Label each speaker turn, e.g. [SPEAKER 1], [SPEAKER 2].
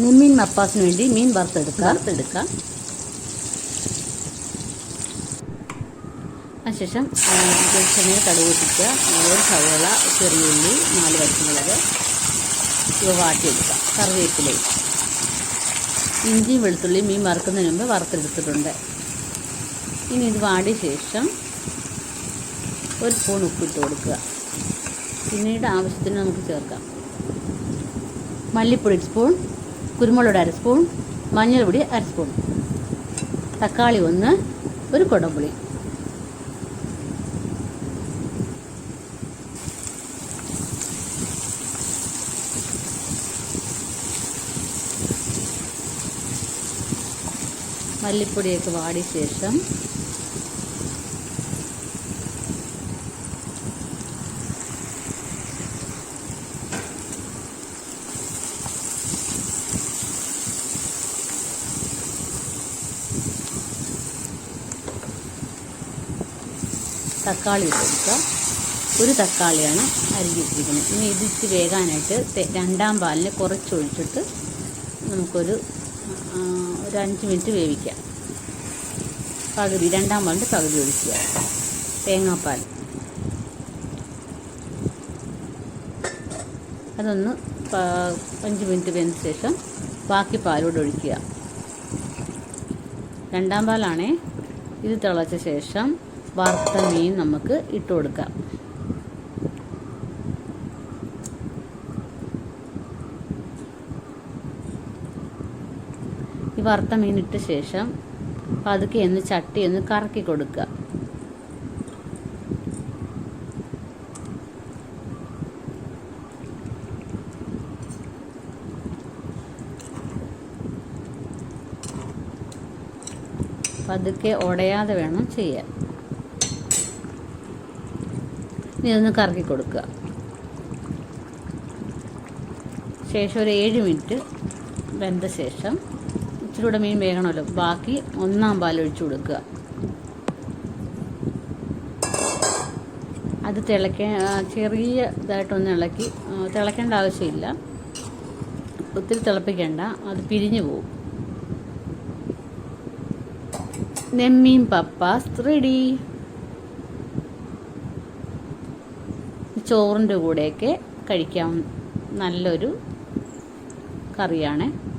[SPEAKER 1] നെമ്മീൻ മപ്പാസിന് വേണ്ടി മീൻ വറുത്തെടുക്കുക വറുത്തെടുക്കുക അതിനുശേഷം വെളിച്ചെണ്ണയിൽ കടുക് പൊട്ടിക്കുക ഒരു സവോള ചെറിയ ഉള്ളി നാല് പച്ചമുളക്. ഇവ വാട്ടിയെടുക്കുക കറിവേപ്പിലയും. ഇഞ്ചി വെളുത്തുള്ളി മീൻ വറുക്കുന്നതിന് മുമ്പ് വറുത്തെടുത്തിട്ടുണ്ട്. ഇനി ഇത് വാടിയ ശേഷം ഒരു സ്പൂൺ ഉപ്പിട്ട് കൊടുക്കുക. പിന്നീട് ആവശ്യത്തിന് നമുക്ക് ചേർക്കാം. മല്ലിപ്പൊടി സ്പൂൺ കുരുമുളക് അര സ്പൂൺ മഞ്ഞൾപ്പൊടി അര സ്പൂൺ തക്കാളി ഒന്ന് ഒരു കുടംപുളി. മല്ലിപ്പൊടിയൊക്കെ വാടിയ ശേഷം തക്കാളി ഇട്ട് കൊടുക്കുക ഒരു തക്കാളിയാണ് അരിഞ്ഞിട്ടിരിക്കുന്നത് ഇനി ഇതിച്ച് വേകാനായിട്ട് രണ്ടാം പാലിന് കുറച്ചൊഴിച്ചിട്ട് നമുക്കൊരു ഒരു അഞ്ച് മിനിറ്റ് വേവിക്കാം. പകുതി രണ്ടാം പാലിന്റെ പകുതി ഒഴിക്കുക. തേങ്ങാപ്പാൽ. അതൊന്ന് അഞ്ച് മിനിറ്റ് വെന്ത ശേഷം ബാക്കി പാലോട് ഒഴിക്കുക. രണ്ടാം പാലാണേ. ഇത് തിളച്ച ശേഷം വറുത്ത മീൻ നമുക്ക് ഇട്ട് കൊടുക്കാം. ഈ വറുത്ത മീൻ ഇട്ട ശേഷം പതുക്കെ ഒന്ന് ചട്ടി ഒന്ന് കറക്കി കൊടുക്കുക. പതുക്കെ ഉടയാതെ വേണം ചെയ്യാൻ. ഇനി ഒന്ന് കറക്കി കൊടുക്കുക ശേഷം ഒരു ഏഴ് മിനിറ്റ് വെന്ത ശേഷം ഇച്ചിരി കൂടെ മീൻ വേകണമല്ലോ. ബാക്കി ഒന്നാം പാൽ ഒഴിച്ചു കൊടുക്കുക. അത് തിളക്ക ചെറിയ ഇതായിട്ടൊന്ന് ഇളക്കി തിളയ്ക്കേണ്ട ആവശ്യമില്ല. ഒത്തിരി തിളപ്പിക്കേണ്ട. അത് പിരിഞ്ഞു പോവും. നെമ്മീൻ പപ്പാസ് റെഡി ചോറിന്റെ കൂടെയൊക്കെ കഴിക്കാം. നല്ലൊരു കറിയാണ്.